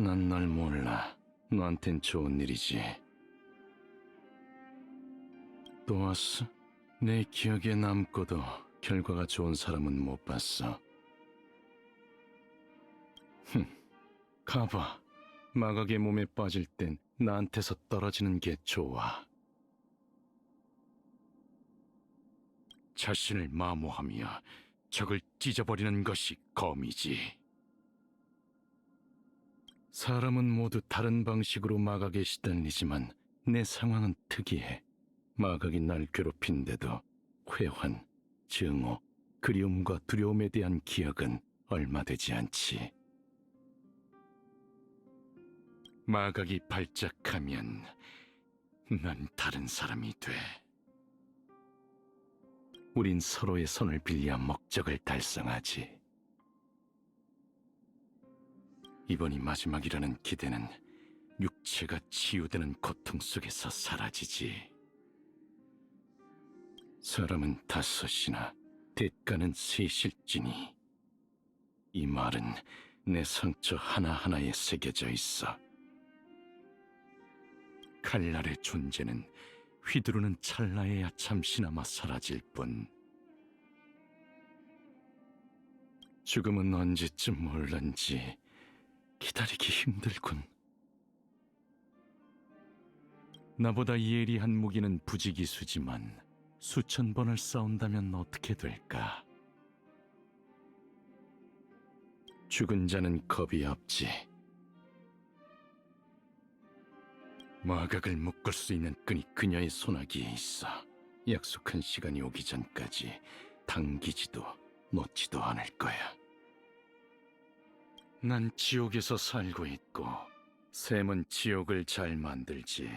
난 널 몰라. 너한텐 좋은 일이지. 또 왔어? 내 기억에 남고도 결과가 좋은 사람은 못 봤어. 흠, 가봐. 마각의 몸에 빠질 땐 나한테서 떨어지는 게 좋아. 자신을 마모하며 적을 찢어버리는 것이 검이지. 사람은 모두 다른 방식으로 마각에 시달리지만 내 상황은 특이해. 마각이 날 괴롭힌데도 회환, 증오, 그리움과 두려움에 대한 기억은 얼마 되지 않지. 마각이 발작하면 난 다른 사람이 돼. 우린 서로의 손을 빌려 목적을 달성하지. 이번이 마지막이라는 기대는 육체가 치유되는 고통 속에서 사라지지. 사람은 다섯이나 대가는 셋일지니 이 말은 내 상처 하나하나에 새겨져 있어. 칼날의 존재는 휘두르는 찰나에야 잠시나마 사라질 뿐. 죽음은 언제쯤 올런지 기다리기 힘들군. 나보다 예리한 무기는 부지기수지만 수천 번을 싸운다면 어떻게 될까? 죽은 자는 겁이 없지. 마각을 묶을 수 있는 끈이 그녀의 손아귀에 있어. 약속한 시간이 오기 전까지 당기지도 놓지도 않을 거야. 난 지옥에서 살고 있고, 샘은 지옥을 잘 만들지.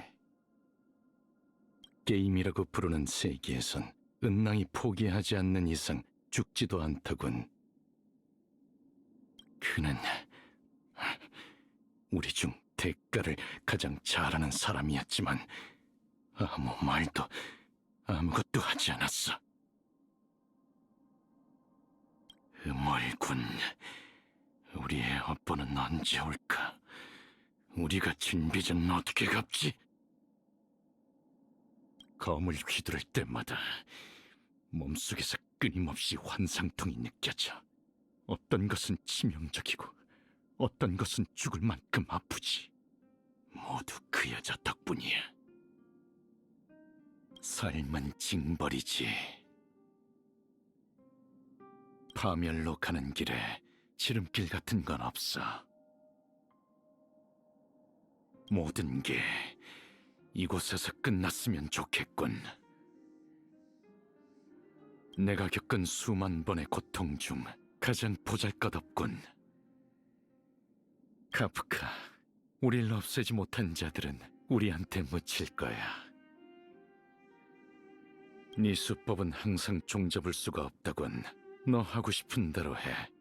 게임이라고 부르는 세계에선 은랑이 포기하지 않는 이상 죽지도 않더군. 그는 우리 중 대가를 가장 잘하는 사람이었지만 아무 말도 아무것도 하지 않았어. 음월군, 우리의 업보는 언제 올까? 우리가 진비전 어떻게 갚지? 검을 휘두를 때마다 몸속에서 끊임없이 환상통이 느껴져. 어떤 것은 치명적이고 어떤 것은 죽을 만큼 아프지. 모두 그 여자 덕분이야. 삶은 징벌이지. 파멸로 가는 길에 지름길 같은 건 없어. 모든 게 이곳에서 끝났으면 좋겠군. 내가 겪은 수만 번의 고통 중 가장 보잘것없군. 카프카, 우릴 없애지 못한 자들은 우리한테 묻힐 거야. 네 수법은 항상 종잡을 수가 없다군. 너 하고 싶은 대로 해.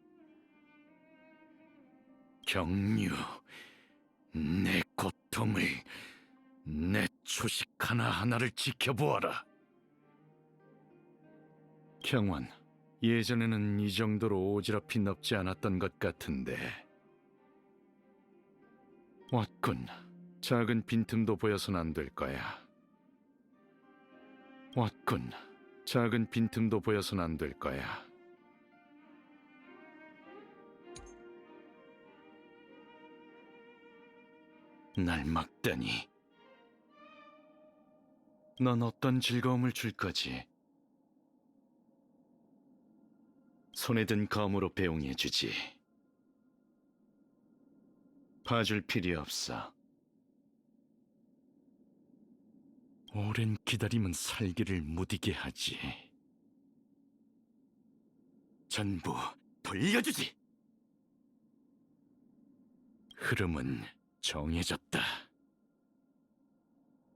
경류, 내 고통을, 내 초식 하나하나를 지켜보아라. 경원, 예전에는 이 정도로 오지랖이 넓지 않았던 것 같은데. 왔군. 작은 빈틈도 보여선 안 될 거야. 왔군. 작은 빈틈도 보여선 안 될 거야. 날 막다니. 넌 어떤 즐거움을 줄 거지? 손에 든 검으로 배웅해주지. 봐줄 필요 없어. 오랜 기다림은 살기를 무디게 하지. 전부 돌려주지! 흐름은 정해졌다.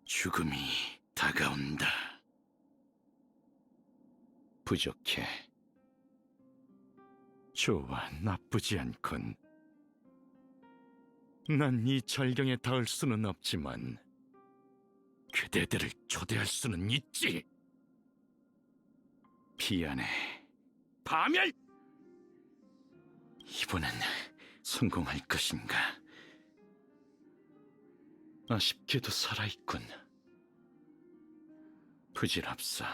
죽음이 다가온다. 부족해. 좋아, 나쁘지 않군. 난 이 절경에 닿을 수는 없지만 그대들을 초대할 수는 있지. 미안해. 파멸! 이번엔 성공할 것인가? 아쉽게도 살아있군. 부질없어.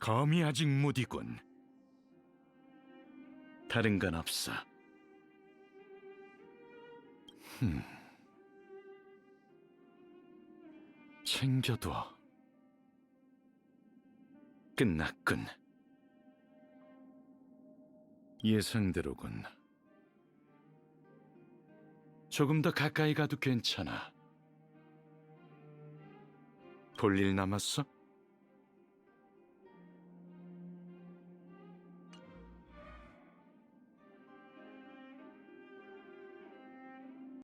검이 아직 무디군. 다른 건 없어. 흠. 챙겨둬. 끝났군. 예상대로군. 조금 더 가까이 가도 괜찮아. 볼일 남았어?